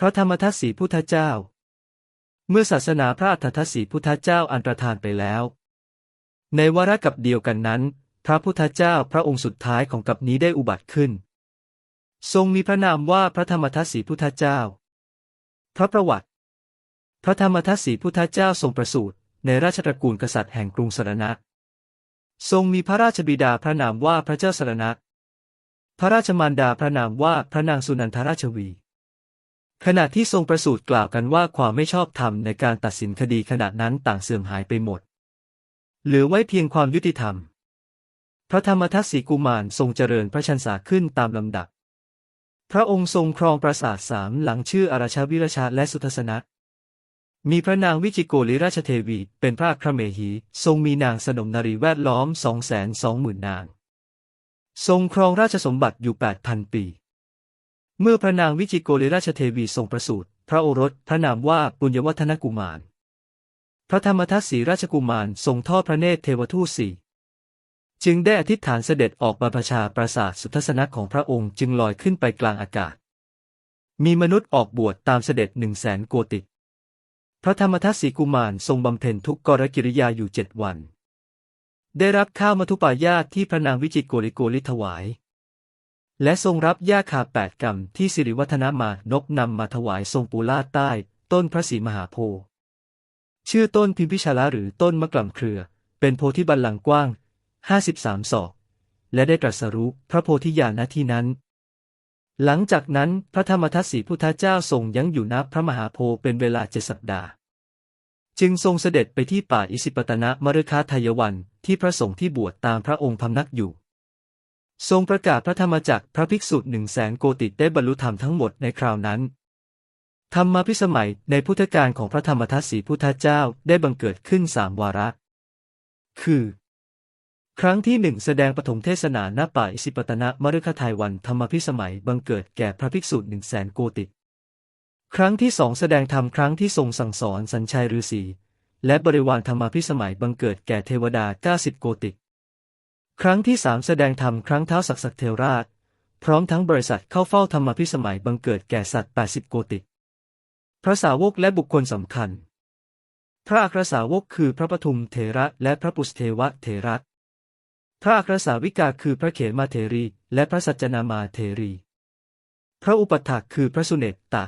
พระธรรมทัศสีพุทธเจ้า เมื่อศาสนาพระอัฏฐทัศสีพุทธเจ้าอันตรธานไปแล้ว ในวาระกับเดียวกันนั้น พระพุทธเจ้าพระองค์สุดท้ายของกับนี้ได้อุบัติขึ้น ทรงมีพระนามว่าพระธรรมทัศสีพุทธเจ้า พระประวัติ พระธรรมทัศสีพุทธเจ้าทรงประสูติในราชตระกูลกษัตริย์แห่งกรุงสรณะ ทรงมีพระราชบิดาพระนามว่าพระเจ้าสรณะ พระราชมารดาพระนามว่าพระนางสุนันทราชวี ขณะที่ทรงประสูติกล่าวกันว่าความไม่ชอบธรรมในการตัดสินคดีขณะนั้นต่างเสื่อมหายไปหมด เหลือไว้เพียงความยุติธรรม พระธรรมทัศสีกุมารทรงเจริญพระชันษาขึ้นตามลำดับ พระองค์ทรงครองปราสาทสามหลังชื่ออาราชาวิรชาและสุทัศนะมีพระนางวิจิโกริราชเทวี เป็นพระอัครเมหี ทรงมีนางสนมนารีแวดล้อมสองแสนสองหมื่นนาง ทรงครองราชสมบัติอยู่แปดพันปี เมื่อพระนางวิจิโกริราชเทวีทรงประสูติพระโอรสพระนามว่าปุญญวัฒนกุมาร พระธรรมทัศสีราชกุมารทรงทอดพระเนตรเทวทูตสี่จึงได้อธิษฐานเสด็จออกบรรพชาปราสาทสุทัศนะของพระองค์จึงลอยขึ้นไปกลางอากาศ มีมนุษย์ออกบวชตามเสด็จหนึ่งแสนโกติพระธรรมทัศสีกุมารทรงบำเพ็ญทุกกรกิริยาอยู่เจ็ดวัน ได้รับข้าวมัทุปายาตที่พระนางวิจิโกริโกริถวาย และทรงรับหญ้าคาแปดกรรมที่สิริวัฒนมานกนำมาถวายทรงปูลาดใต้ ต้นพระศรีมหาโพธิ์ชื่อต้นพิมพิชาละหรือต้นมะกล่ำเครือ เป็นโพธิบัลลังก์กว้างห้าสิบสามศอก และได้ตรัสรู้พระโพธิญาณณที่นั้น หลังจากนั้นพระธรรมทัศสีพุทธเจ้าทรงยังอยู่ณพระมหาโพธิ์เป็นเวลาเจ็ดสัปดาห์ จึงทรงเสด็จไปที่ป่าอิสิปตนะมฤคทายวันที่พระสงฆ์ที่บวชตามพระองค์พำนักอยู่ ทรงประกาศพระธรรมจักรพระภิกษุหนึ่งแสนโกติได้บรรลุธรรมทั้งหมดในคราวนั้น ธรรมพิสมัยในพุทธกาลของพระธรรมทัศสีพุทธเจ้าได้บังเกิดขึ้นสามวาระ คือ ครั้งที่หนึ่งแสดงปฐมเทศนาณป่าอิสิปตนะมฤคทายวันธรรมพิสมัยบังเกิดแก่พระภิกษุหนึ่งแสนโกติ ครั้งที่สองแสดงธรรมครั้งที่ทรงสั่งสอนสัญชัยฤาษีและบริวารธรรมพิสมัยบังเกิดแก่เทวดา90โกติ ครั้งที่สามแสดงธรรมครั้งเท้าศักดิ์ศักเทวราช พร้อมทั้งบริษัทเข้าเฝ้าธรรมพิสมัยบังเกิดแก่สัตว์ 80 โกติพระสาวกและบุคคลสำคัญ พระอัครสาวกคือพระปทุมเถระและพระปุสเทวะเถระ พระอัครสาวิกาคือพระเขมาเทรี และพระสัจนามาเทรี พระอุปถากคือพระสุเนตตา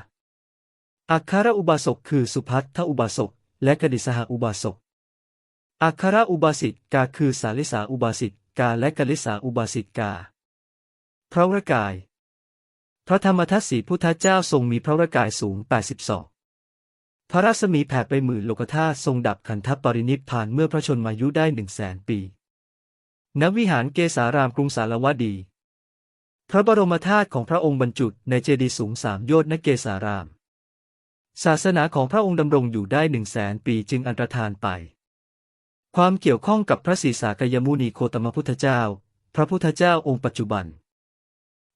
อัคารอุบาสกคือสุพัทธอุบาสก และกดิสหอุบาสกอัคารอุบาสิกาคือสาลิสาอุบาสิกาและกลิสาอุบาสิกา พระวรกาย พระธรรมทัศสีพุทธเจ้าทรงมีพระวรกายสูง 80ศอกพระรัศมีแผ่ไปหมื่นโลกธาตุทรงดับขันธปรินิพพานเมื่อพระชนมายุได้หนึ่งแสนปีณวิหารเกสารามกรุงสารวดี พระบรมธาตุของพระองค์บรรจุในเจดีย์สูงสามโยชน์ณเกสาราม ศาสนาของพระองค์ดำรงอยู่ได้หนึ่งแสนปีจึงอันตรธานไป ความเกี่ยวข้องกับพระศรีสากยมุนีโคตมพุทธเจ้า พระพุทธเจ้าองค์ปัจจุบัน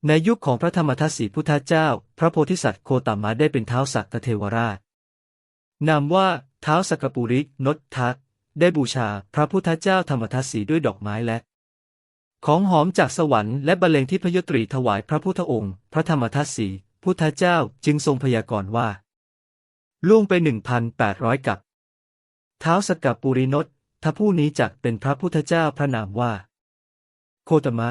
ในยุคของพระธรรมทัศสีพุทธเจ้า พระโพธิสัตว์โคตมะได้เป็นเท้าสักกเทวราช นามว่าเท้าสักปุรินตทักได้บูชาพระพุทธเจ้าธรรมทัศสีด้วยดอกไม้และ ของหอมจากสวรรค์และบรรเลงที่พยตรีถวายพระพุทธองค์ พระธรรมทัศสีพุทธเจ้าจึงทรงพยากรณ์ว่าล่วงไปหนึ่งพันแปดร้อยกับ เท้าสกกปุรินต ถ้าผู้นี้จักเป็นพระพุทธเจ้าพระนามว่า โคตมะ